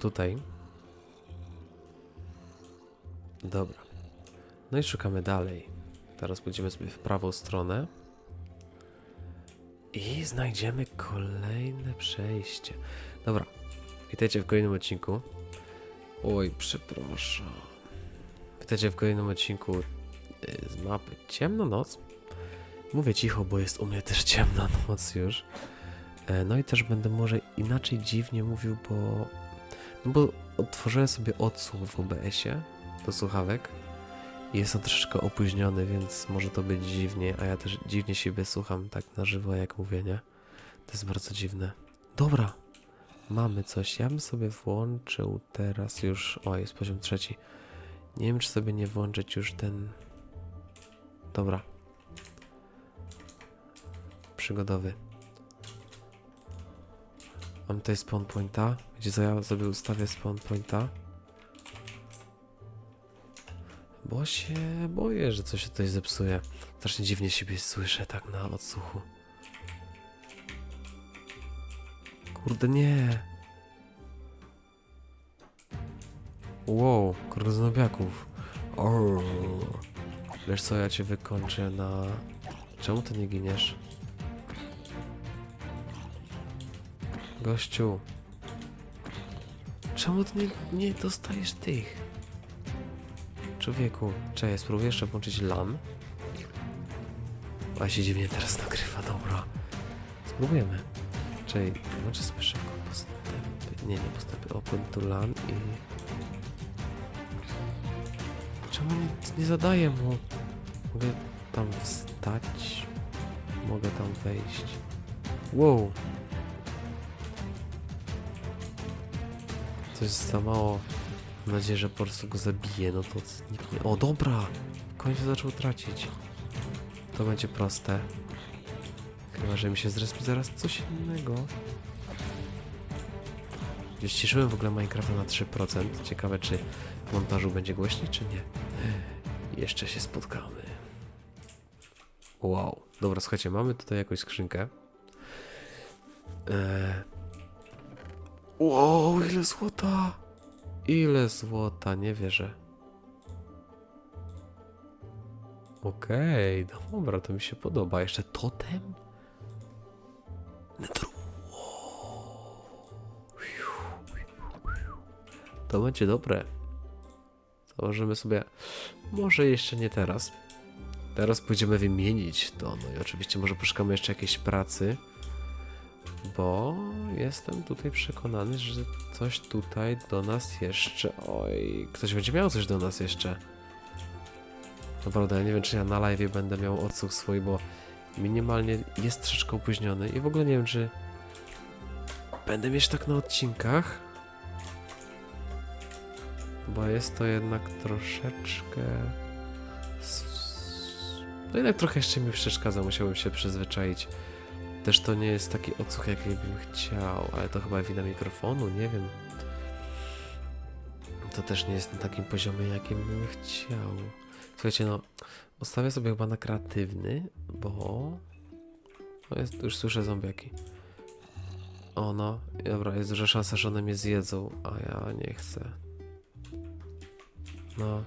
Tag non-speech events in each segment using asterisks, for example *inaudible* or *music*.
tutaj. Dobra. No i szukamy dalej. Teraz pójdziemy sobie w prawą stronę. I znajdziemy kolejne przejście. Dobra. Witajcie w kolejnym odcinku. Oj, przepraszam. Witajcie w kolejnym odcinku y, z mapy Ciemna Noc. Mówię cicho, bo jest u mnie też ciemna noc już. E, No i też będę może inaczej dziwnie mówił, bo... No bo otworzyłem sobie odsłuch w OBS-ie do słuchawek. I on troszeczkę opóźniony, więc może to być dziwnie, a ja też dziwnie siebie słucham tak na żywo, jak mówię, nie? To jest bardzo dziwne. Dobra, mamy coś. Ja bym sobie włączył teraz już... O, jest poziom trzeci. Nie wiem, czy sobie nie włączyć już ten... Dobra. Przygodowy. Mam tutaj spawn pointa. Gdzie sobie ustawię spawn pointa? Bo się boję, że coś się tutaj zepsuje. Strasznie dziwnie siebie słyszę tak na odsłuchu. Kurde, nie. Wow, kurde znobiaków. Wiesz co, ja cię wykończę na... Czemu ty nie giniesz? Gościu. Czemu ty nie, nie dostajesz tych? Człowieku, czekaj, spróbuję jeszcze włączyć LAN. A się dziwnie teraz nagrywa, dobra. Spróbujemy. Czekaj, włączę sobie szybko postępy. Nie, nie postępy. Open to LAN i... Czemu nic nie zadaję mu? Mogę tam wstać? Mogę tam wejść. Wow. To jest za mało. Mam nadzieję, że po prostu go zabije, no to nikt nie... O, dobra! W końcu zaczął tracić. To będzie proste. Chyba, że mi się zrespi zaraz coś innego. Już ciszyłem w ogóle Minecrafta na 3%. Ciekawe, czy w montażu będzie głośniej, czy nie. *gasps* Jeszcze się spotkamy. Wow. Dobra, słuchajcie, mamy tutaj jakąś skrzynkę. Eee... Wow, ile złota! Ile złota, nie wierzę. Okej, dobra, to mi się podoba. Jeszcze totem? Nether- To będzie dobre. Założymy sobie. Może jeszcze nie teraz. Teraz pójdziemy wymienić to. No i oczywiście może poszukamy jeszcze jakiejś pracy. Bo jestem tutaj przekonany, że coś tutaj do nas jeszcze. Oj, ktoś będzie miał coś do nas jeszcze. Naprawdę, ja nie wiem, czy ja na live będę miał odsłuch swój, bo minimalnie jest troszeczkę opóźniony i w ogóle nie wiem, czy będę mieć tak na odcinkach. Bo jest to jednak troszeczkę. No jednak trochę jeszcze mi przeszkadza, musiałbym się przyzwyczaić. Też to nie jest taki odsłuch, jaki bym chciał, ale to chyba wina mikrofonu, nie wiem. To też nie jest na takim poziomie, jakim bym chciał. Słuchajcie, no, ustawię sobie chyba na kreatywny, bo... No jest, już słyszę zombiaki. O no, dobra, jest duża szansa, że one mnie zjedzą, a ja nie chcę. No.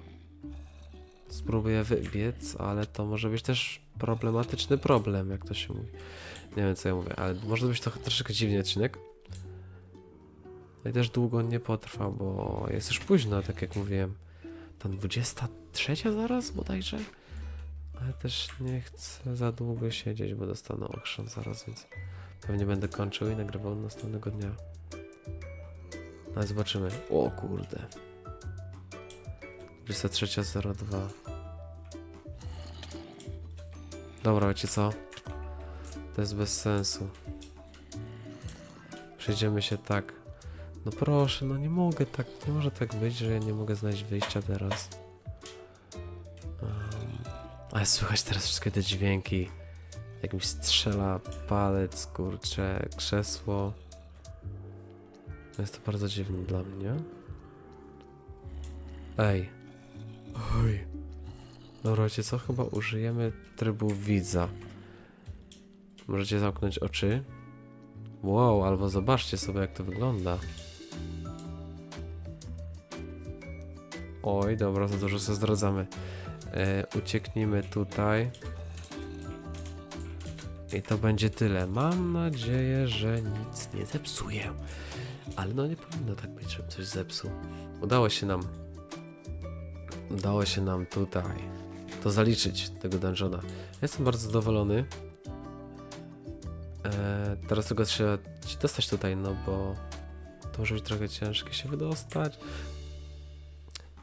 Spróbuję wybiec, ale to może być też problematyczny problem, jak to się mówi. Nie wiem co ja mówię, ale może to być trochę troszeczkę dziwny odcinek. No i też długo nie potrwa, bo jest już późno, tak jak mówiłem. Tam 23 zaraz bodajże? Ale też nie chcę za długo siedzieć, bo dostanę okrzan zaraz, więc pewnie będę kończył i nagrywał następnego dnia. No ale zobaczymy. O kurde. 23.02 Dobra, wiecie co? To jest bez sensu. Przejdziemy się tak. No proszę, no nie mogę tak, nie może tak być, że ja nie mogę znaleźć wyjścia teraz. Um, ale słychać teraz wszystkie te dźwięki. Jak mi strzela palec, kurcze, krzesło. Jest to bardzo dziwne dla mnie. Ej. Oj. Dobra, wiecie co? Chyba użyjemy trybu widza. Możecie zamknąć oczy. Wow, albo zobaczcie sobie jak to wygląda. Oj, dobra, za dużo sobie zdradzamy. E, ucieknijmy tutaj. I to będzie tyle. Mam nadzieję, że nic nie zepsuję. Ale no nie powinno tak być, żebym coś zepsuł. Udało się nam. Udało się nam tutaj to zaliczyć, tego dungeona. Jestem bardzo zadowolony. E, teraz tylko trzeba ci dostać tutaj, no bo to może być trochę ciężkie się wydostać.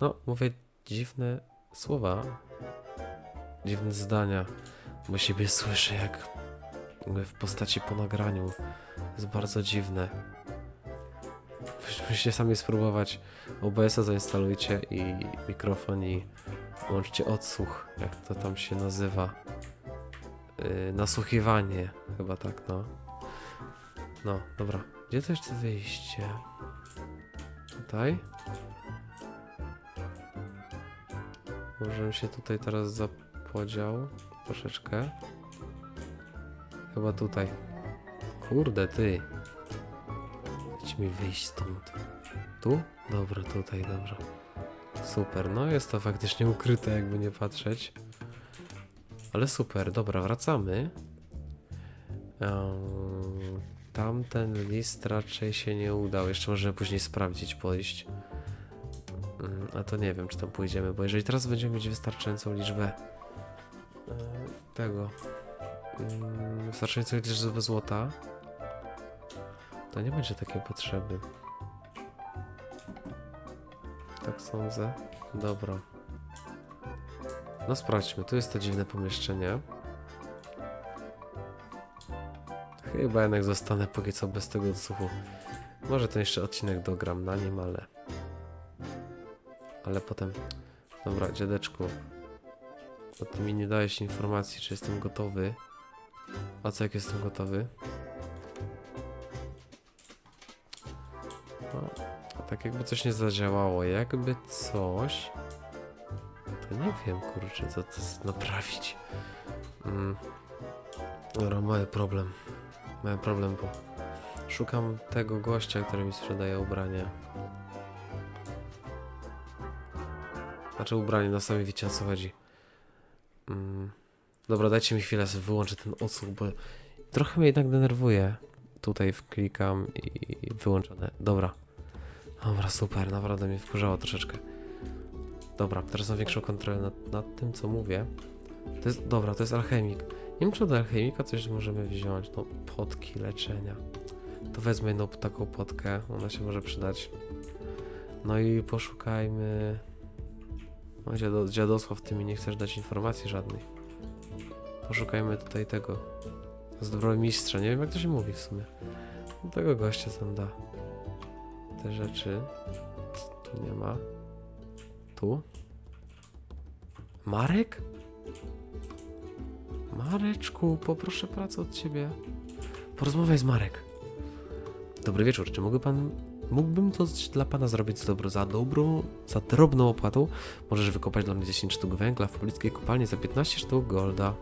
No, mówię dziwne słowa, dziwne zdania, bo siebie słyszę jak w postaci po nagraniu. jest bardzo dziwne. Musicie sami spróbować. OBS-a zainstalujcie i mikrofon i włączcie odsłuch, jak to tam się nazywa. Yy, nasłuchiwanie, chyba tak, no. No, dobra. Gdzie to jeszcze wyjście? Tutaj? Może się tutaj teraz zapodział troszeczkę. Chyba tutaj. Kurde, ty. Dajcie mi wyjść stąd. Tu? Dobra, tutaj, dobra. Super, no jest to faktycznie ukryte, jakby nie patrzeć. Ale super, dobra, wracamy. Ehm, tamten list raczej się nie udał. Jeszcze możemy później sprawdzić, pójść. Mm, A to nie wiem, czy tam pójdziemy, bo jeżeli teraz będziemy mieć wystarczającą liczbę e, tego, mm, wystarczającą liczbę złota, to nie będzie takiej potrzeby. Tak sądzę. Dobra. No sprawdźmy, tu jest to dziwne pomieszczenie. Chyba jednak zostanę póki co bez tego odsłuchu. Może ten jeszcze odcinek dogram na nim, ale... Ale potem... Dobra, dziadeczku. Bo ty mi nie dałeś informacji, czy jestem gotowy. A co jak jestem gotowy? No, tak jakby coś nie zadziałało, jakby coś... To nie wiem, kurczę, co to naprawić. Mm. Dobra, mały problem. Mały problem, bo szukam tego gościa, który mi sprzedaje ubranie. Znaczy ubranie, no sami wiecie o co chodzi. Mm. Dobra, dajcie mi chwilę, sobie wyłączę ten odsłuch, bo trochę mnie jednak denerwuje. Tutaj wklikam i wyłączone. Dobra. Dobra, super, naprawdę mnie wkurzało troszeczkę. Dobra, teraz mam większą kontrolę nad, nad tym, co mówię. To jest, dobra, to jest alchemik. Nie wiem, czy od alchemika coś możemy wziąć. No, potki leczenia. To wezmę jedną taką potkę, ona się może przydać. No i poszukajmy... No, dziado, dziadosław, ty mi nie chcesz dać informacji żadnej. Poszukajmy tutaj tego zbrojmistrza. Nie wiem, jak to się mówi w sumie. No, tego gościa tam da te rzeczy. Tu nie ma. Tu? Marek? Mareczku, poproszę pracę od ciebie. Porozmawiaj z Marek. Dobry wieczór, czy mógłby pan... Mógłbym coś dla pana zrobić za dobro, za dobrą, za drobną opłatą? Możesz wykopać dla mnie 10 sztuk węgla w pobliskiej kopalni za 15 sztuk golda.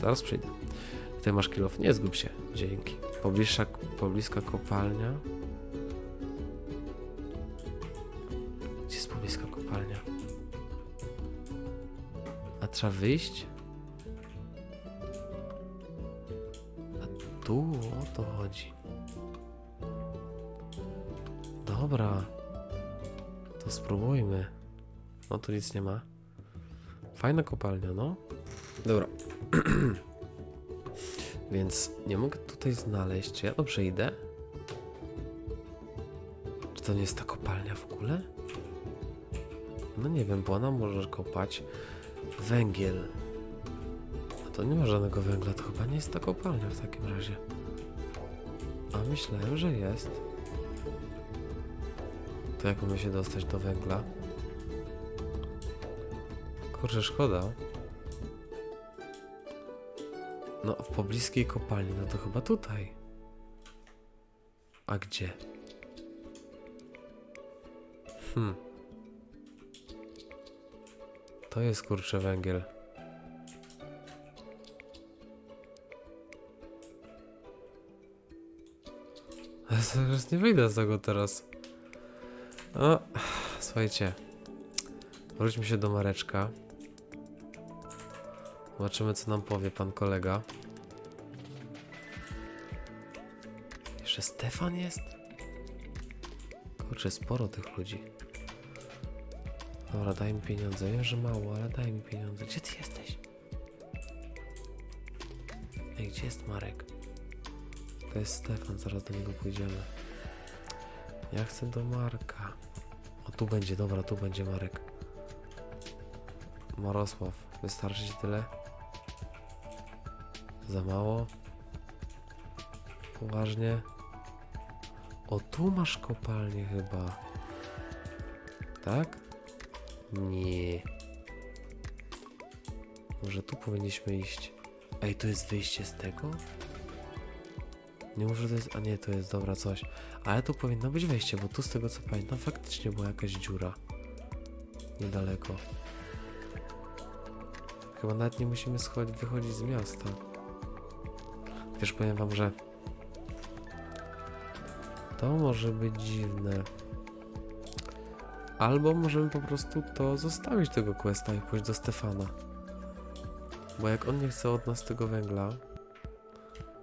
Zaraz przyjdę. Tutaj masz kilof, nie zgub się. Dzięki. Pobliższa, pobliska kopalnia. Trzeba wyjść? A tu o to chodzi. Dobra. To spróbujmy. No tu nic nie ma. Fajna kopalnia, no. Dobra. *clears throat* Więc nie mogę tutaj znaleźć. Ja dobrze idę? Czy to nie jest ta kopalnia w ogóle? No nie wiem, bo ona może kopać węgiel. A to nie ma żadnego węgla, to chyba nie jest ta kopalnia w takim razie. A myślałem, że jest. To jak mamy się dostać do węgla? Kurczę, szkoda. No, w pobliskiej kopalni, no to chyba tutaj. A gdzie? Hmm. To jest kurczę węgiel. *laughs* Zaraz nie wyjdę z tego teraz. O, Słuchajcie. Wróćmy się do Mareczka. Zobaczymy, co nam powie pan kolega. Jeszcze Stefan jest? Kurczę, sporo tych ludzi. Dobra, daj mi pieniądze. Wiem, że mało, ale daj mi pieniądze. Gdzie ty jesteś? Ej, gdzie jest Marek? To jest Stefan, zaraz do niego pójdziemy. Ja chcę do Marka. O, tu będzie, dobra, tu będzie Marek. Marosław, wystarczy ci tyle? Za mało? Poważnie? O, tu masz kopalnię chyba. Tak? Nie. Może tu powinniśmy iść. Ej, to jest wyjście z tego? Nie może to jest. A nie, to jest dobra coś. Ale tu powinno być wejście, bo tu z tego co pamiętam faktycznie była jakaś dziura. Niedaleko. Chyba nawet nie musimy schodzi, wychodzić z miasta. Wiesz, powiem wam, że to może być dziwne. Albo możemy po prostu to zostawić tego questa i pójść do Stefana. Bo jak on nie chce od nas tego węgla,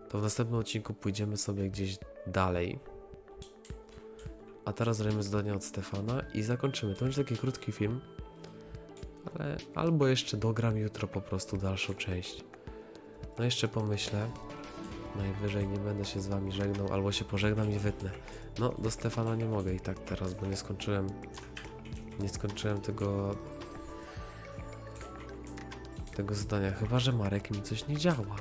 to w następnym odcinku pójdziemy sobie gdzieś dalej. A teraz zrobimy zadanie od Stefana i zakończymy. To będzie taki krótki film. Ale albo jeszcze dogram jutro po prostu dalszą część. No jeszcze pomyślę. Najwyżej nie będę się z wami żegnał, albo się pożegnam i wytnę. No, do Stefana nie mogę i tak teraz, bo nie skończyłem. Nie skończyłem tego. Tego zadania. Chyba, że Marek mi coś nie działa.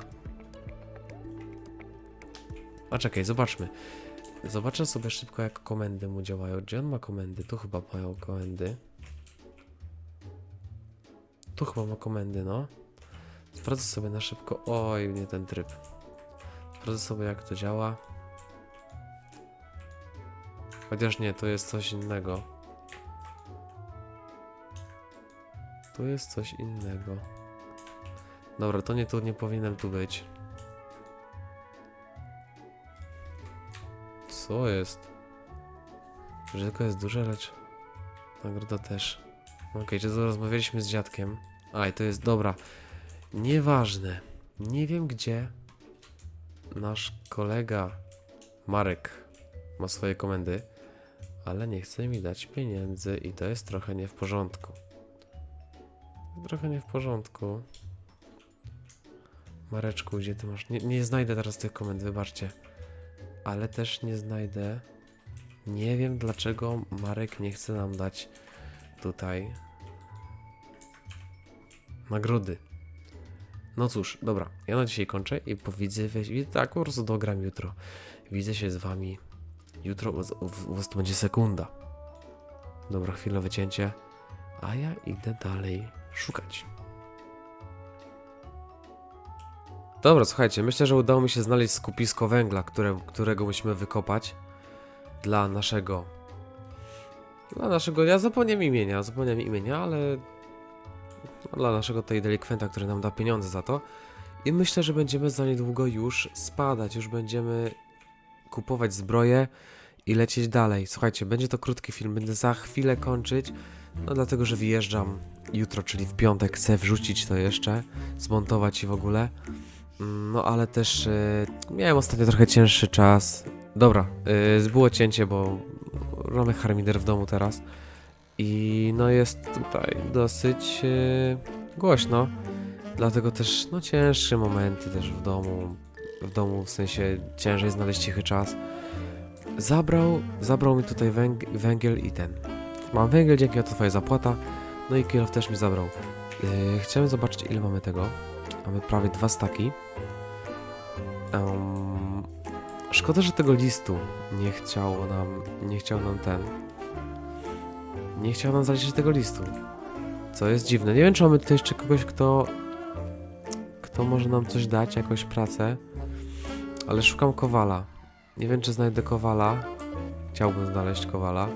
A czekaj, zobaczmy. Zobaczę sobie szybko, jak komendy mu działają. Gdzie on ma komendy? Tu chyba mają komendy. Tu chyba ma komendy, no. Sprawdzę sobie na szybko. Oj, nie ten tryb. Sprawdzę sobie, jak to działa. Chociaż nie, to jest coś innego. Tu jest coś innego. Dobra, to nie tu nie powinienem tu być. Co jest? Żyłko jest duże, lecz nagroda też. Okej, czy to rozmawialiśmy z dziadkiem? Aj, to jest dobra. Nieważne. Nie wiem gdzie nasz kolega Marek ma swoje komendy, ale nie chce mi dać pieniędzy i to jest trochę nie w porządku. Trochę nie w porządku. Mareczku, gdzie ty masz? Nie, nie znajdę teraz tych komend, wybaczcie. Ale też nie znajdę. Nie wiem dlaczego Marek nie chce nam dać tutaj nagrody. No cóż, dobra, ja na dzisiaj kończę i powidzę, i tak po prostu dogram jutro. Widzę się z wami jutro, u was to będzie sekunda. Dobra, chwilę wycięcie, a ja idę dalej szukać. Dobra, słuchajcie, myślę, że udało mi się znaleźć skupisko węgla, które, którego musimy wykopać dla naszego. Dla naszego. Ja zapomniałem imienia, zapomniałem imienia, ale. Dla naszego tej delikwenta, który nam da pieniądze za to. I myślę, że będziemy za niedługo już spadać, już będziemy kupować zbroję i lecieć dalej. Słuchajcie, będzie to krótki film, będę za chwilę kończyć. No dlatego, że wyjeżdżam jutro, czyli w piątek, chcę wrzucić to jeszcze, zmontować i w ogóle. Mm, No ale też e, miałem ostatnio trochę cięższy czas. Dobra, e, było cięcie, bo mamy harmider w domu teraz. I no jest tutaj dosyć e, głośno. Dlatego też no cięższe momenty też w domu. W domu w sensie ciężej znaleźć cichy czas. Zabrał, zabrał mi tutaj węg węgiel i ten. Mam węgiel, dzięki za twoja zapłata. No i kilof też mi zabrał. Yy, chciałem zobaczyć ile mamy tego. Mamy prawie dwa staki. Em, szkoda, że tego listu nie chciało nam, nie chciał nam ten. Nie chciał nam zaliczyć tego listu. Co jest dziwne. Nie wiem, czy mamy tutaj jeszcze kogoś, kto. Kto może nam coś dać, jakąś pracę. Ale szukam kowala. Nie wiem, czy znajdę kowala. Chciałbym znaleźć kowala.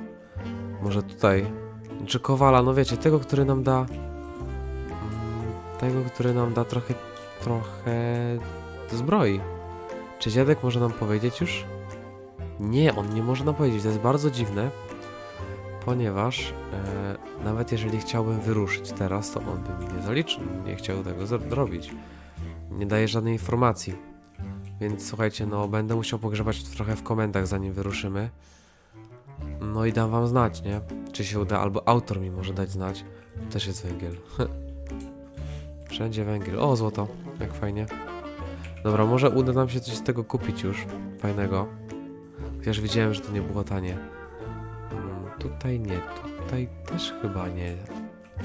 Może tutaj. Czy kowala, no wiecie, tego, który nam da. mm, Tego, który nam da trochę. Trochę. zbroi. Czy dziadek może nam powiedzieć już? Nie, on nie może nam powiedzieć. To jest bardzo dziwne. ponieważ e, nawet jeżeli chciałbym wyruszyć teraz, to on by mi nie zaliczył, nie chciał tego zrobić. Nie daje żadnej informacji. Więc słuchajcie, no będę musiał pogrzebać trochę w komendach zanim wyruszymy. No i dam wam znać, nie? Czy się uda, albo autor mi może dać znać. Też jest węgiel. *laughs* Wszędzie węgiel. O, złoto. Jak fajnie. Dobra, może uda nam się coś z tego kupić już. Fajnego. Chociaż widziałem, że to nie było tanie. Mm, tutaj nie, tutaj też chyba nie.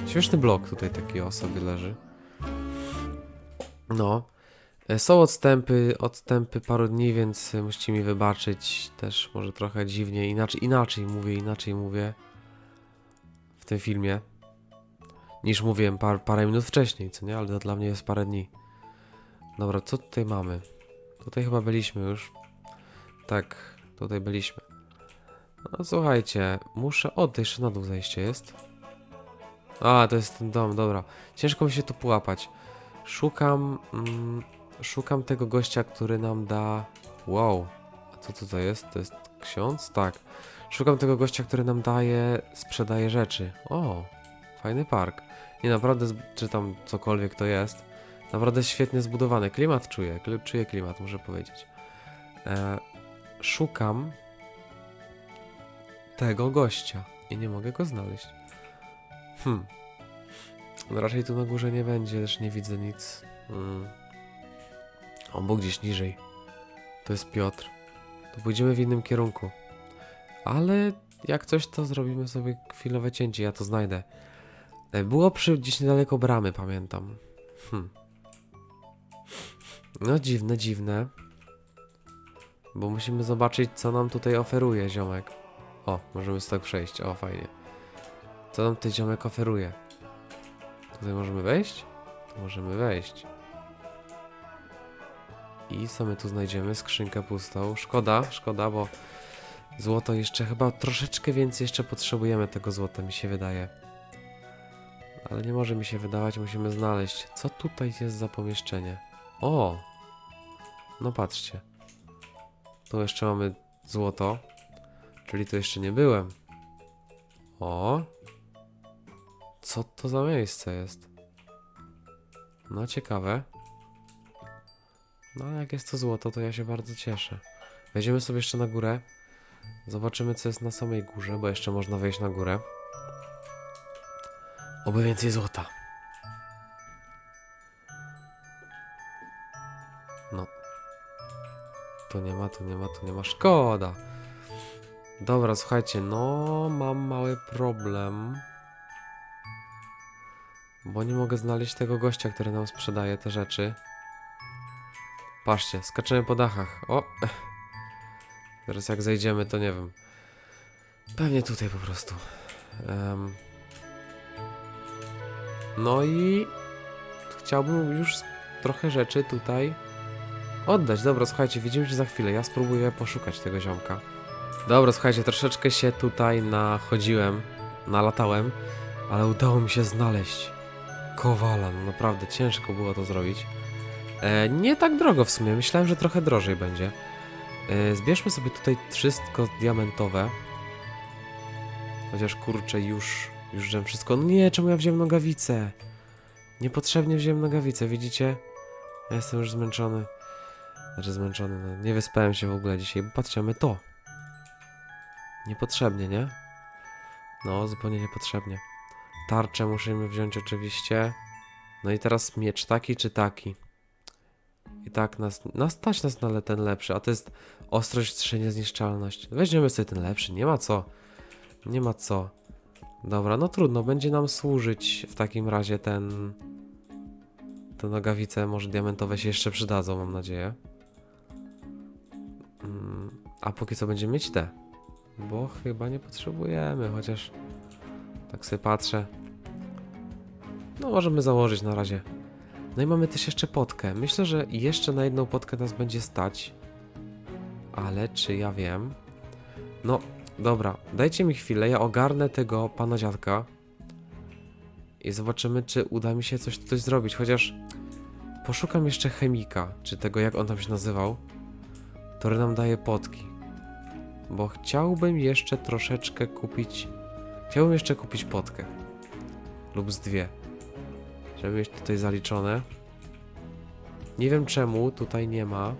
Śmieszny blok tutaj taki o sobie leży. No. E, Są odstępy, odstępy paru dni, więc musicie mi wybaczyć. Też może trochę dziwnie, inaczej, inaczej mówię, inaczej mówię w tym filmie. Niż mówiłem par, parę minut wcześniej, co nie? Ale to dla mnie jest parę dni. Dobra, co tutaj mamy? Tutaj chyba byliśmy już. Tak, tutaj byliśmy. No słuchajcie, muszę... O, to jeszcze na dół zejście jest. A, to jest ten dom, dobra. Ciężko mi się tu połapać. Szukam... Mm, szukam tego gościa, który nam da... Wow. A co tutaj jest? To jest ksiądz? Tak. Szukam tego gościa, który nam daje... Sprzedaje rzeczy. O, fajny park. Nie, naprawdę, z- czy tam cokolwiek to jest. Naprawdę świetnie zbudowany. Klimat czuję, czuję klimat, muszę powiedzieć. E, szukam tego gościa i nie mogę go znaleźć. Hmm. No raczej tu na górze nie będzie, też nie widzę nic. Mm. On był gdzieś niżej. To jest Piotr. To pójdziemy w innym kierunku. Ale jak coś, to zrobimy sobie chwilowe cięcie, ja to znajdę. E, Było przy gdzieś niedaleko bramy, pamiętam. Hmm. No dziwne, dziwne. Bo musimy zobaczyć, co nam tutaj oferuje ziomek. O, możemy sobie tak przejść. O, fajnie. Co nam ten ziomek oferuje? Tutaj możemy wejść? Możemy wejść. I co my tu znajdziemy? Skrzynkę pustą. Szkoda, szkoda, bo złoto jeszcze chyba troszeczkę więcej jeszcze potrzebujemy tego złota, mi się wydaje. Ale nie może mi się wydawać, musimy znaleźć. Co tutaj jest za pomieszczenie? O! No patrzcie. Tu jeszcze mamy złoto. Czyli tu jeszcze nie byłem. O! Co to za miejsce jest? No ciekawe. No jak jest to złoto, to ja się bardzo cieszę. Wejdziemy sobie jeszcze na górę. Zobaczymy co jest na samej górze, bo jeszcze można wejść na górę. Oby więcej złota. No. Tu nie ma, tu nie ma, tu nie ma. Szkoda. Dobra, słuchajcie, no mam mały problem. Bo nie mogę znaleźć tego gościa, który nam sprzedaje te rzeczy. Patrzcie, skaczemy po dachach. O! Teraz jak zejdziemy, to nie wiem. Pewnie tutaj po prostu. Em. No i chciałbym już trochę rzeczy tutaj oddać. Dobra, słuchajcie, widzimy się za chwilę. Ja spróbuję poszukać tego ziomka. Dobra, słuchajcie, troszeczkę się tutaj nachodziłem, nalatałem, ale udało mi się znaleźć kowala. No naprawdę ciężko było to zrobić. E, nie tak drogo w sumie, myślałem, że trochę drożej będzie. E, zbierzmy sobie tutaj wszystko diamentowe. Chociaż kurczę, już, już wziąłem wszystko. No nie, czemu ja wziąłem nogawicę? Niepotrzebnie wziąłem nogawicę, widzicie? Ja jestem już zmęczony. Znaczy zmęczony, no, nie wyspałem się w ogóle dzisiaj, bo patrzcie, mamy to. Niepotrzebnie, nie? No, zupełnie niepotrzebnie. Tarczę musimy wziąć oczywiście. No i teraz miecz taki czy taki? I tak nas, nas stać nas na ten lepszy, a to jest ostrość, trzy niezniszczalność. Weźmiemy sobie ten lepszy, nie ma co. Nie ma co. Dobra, no trudno, będzie nam służyć w takim razie ten... Te nogawice może diamentowe się jeszcze przydadzą, mam nadzieję. Mm, a póki co będziemy mieć te. Bo chyba nie potrzebujemy, chociaż tak sobie patrzę. No możemy założyć na razie. No i mamy też jeszcze potkę. Myślę, że jeszcze na jedną potkę nas będzie stać. Ale czy ja wiem? No, dobra, dajcie mi chwilę, ja ogarnę tego pana dziadka. I zobaczymy, czy uda mi się coś tutaj zrobić. Chociaż poszukam jeszcze chemika, czy tego, jak on tam się nazywał, który nam daje potki. Bo chciałbym jeszcze troszeczkę kupić Chciałbym jeszcze kupić potkę. Lub z dwie. Żeby mieć tutaj zaliczone. Nie wiem czemu tutaj nie ma.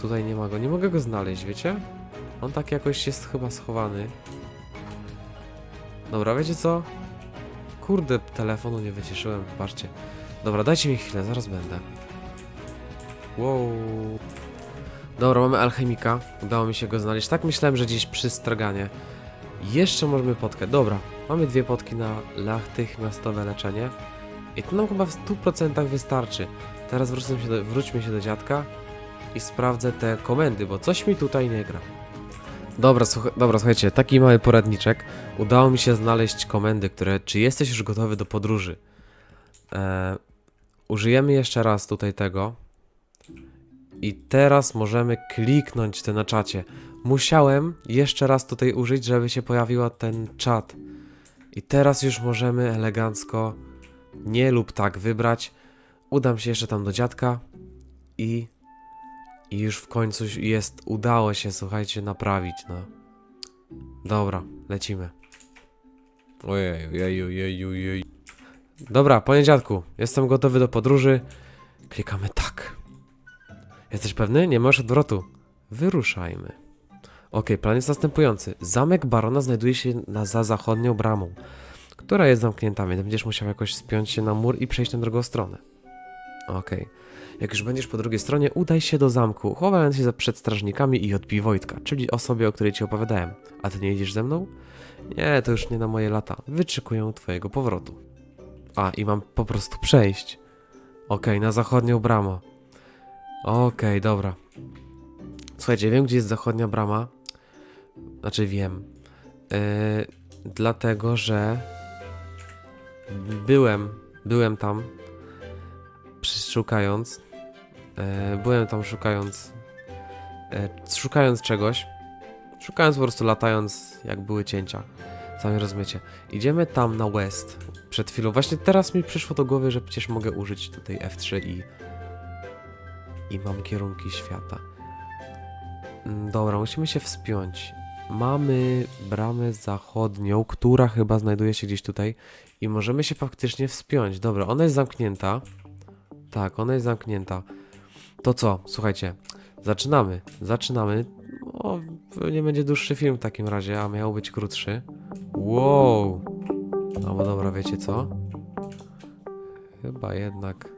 Tutaj nie ma go. Nie mogę go znaleźć, wiecie? On tak jakoś jest chyba schowany. Dobra, wiecie co? Kurde, telefonu nie wyciszyłem, wybaczcie. Dobra, dajcie mi chwilę, zaraz będę. Wow. Dobra, mamy alchemika. Udało mi się go znaleźć. Tak myślałem, że gdzieś przy straganie. Jeszcze możemy potkę. Dobra, mamy dwie potki na natychmiastowe leczenie. I to nam chyba w 100% wystarczy. Teraz wróćmy się, do, wróćmy się do dziadka i sprawdzę te komendy, bo coś mi tutaj nie gra. Dobra, słucha, dobra, słuchajcie, taki mały poradniczek. Udało mi się znaleźć komendy, które. Czy jesteś już gotowy do podróży? E, użyjemy jeszcze raz tutaj tego. I teraz możemy kliknąć te na czacie. Musiałem jeszcze raz tutaj użyć, żeby się pojawiła ten czat. I teraz już możemy elegancko nie lub tak wybrać. Udam się jeszcze tam do dziadka i i już w końcu jest, udało się, słuchajcie, naprawić, no. Dobra, lecimy. Ojej, ojej, ojej, ojej. Dobra, panie dziadku, jestem gotowy do podróży. Klikamy tak. Jesteś pewny? Nie masz odwrotu. Wyruszajmy. Okej, plan jest następujący. Zamek barona znajduje się na, za zachodnią bramą, która jest zamknięta, więc będziesz musiał jakoś spiąć się na mur i przejść na drugą stronę. Okej. Jak już będziesz po drugiej stronie, udaj się do zamku, chowając się przed strażnikami i odbij Wojtka, czyli osobie, o której ci opowiadałem. A ty nie jedziesz ze mną? Nie, to już nie na moje lata. Wyczekuję twojego powrotu. A, i mam po prostu przejść. Okej, na zachodnią bramę. Okej, dobra. Słuchajcie, wiem, gdzie jest zachodnia brama. Znaczy wiem. Yy, dlatego, że byłem, byłem tam szukając. E, byłem tam szukając. E, szukając czegoś. Szukając po prostu latając, jak były cięcia. Sami rozumiecie. Idziemy tam na west. Przed chwilą. Właśnie teraz mi przyszło do głowy, że przecież mogę użyć tutaj F3 i. I mam kierunki świata. Mm, Dobra, musimy się wspiąć. Mamy bramę zachodnią, która chyba znajduje się gdzieś tutaj. I możemy się faktycznie wspiąć. Dobra, ona jest zamknięta. Tak, ona jest zamknięta. To co? Słuchajcie, zaczynamy. Zaczynamy. O, nie będzie dłuższy film w takim razie, a miał być krótszy. Wow. No bo dobra, wiecie co? Chyba jednak.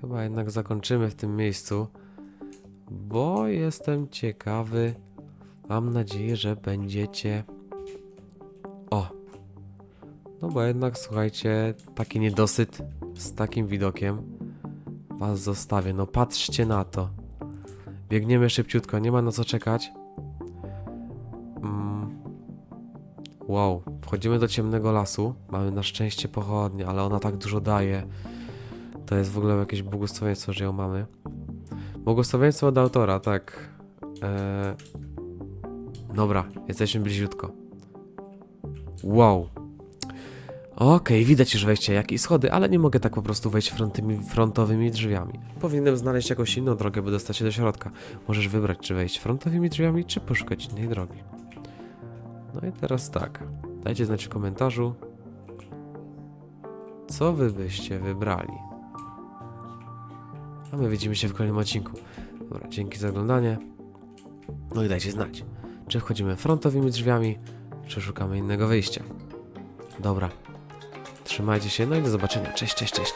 Chyba jednak zakończymy w tym miejscu. Bo jestem ciekawy. Mam nadzieję, że będziecie. O! No bo jednak słuchajcie, taki niedosyt z takim widokiem was zostawię. No patrzcie na to. Biegniemy szybciutko, nie ma na co czekać. Mm. Wow, wchodzimy do ciemnego lasu. Mamy na szczęście pochodnie, ale ona tak dużo daje. To jest w ogóle jakieś błogosławieństwo, że ją mamy. Błogosławieństwo od autora, tak. Eee... Dobra, jesteśmy bliziutko. Wow. Okej, widać już wejście, jak i schody, ale nie mogę tak po prostu wejść frontymi, frontowymi drzwiami. Powinienem znaleźć jakąś inną drogę, by dostać się do środka. Możesz wybrać, czy wejść frontowymi drzwiami, czy poszukać innej drogi. No i teraz tak. Dajcie znać w komentarzu, co wy byście wybrali. A my widzimy się w kolejnym odcinku. Dobra, dzięki za oglądanie. No i dajcie znać, czy wchodzimy frontowymi drzwiami, czy szukamy innego wyjścia. Dobra, Trzymajcie się, no i do zobaczenia. Cześć, cześć, cześć.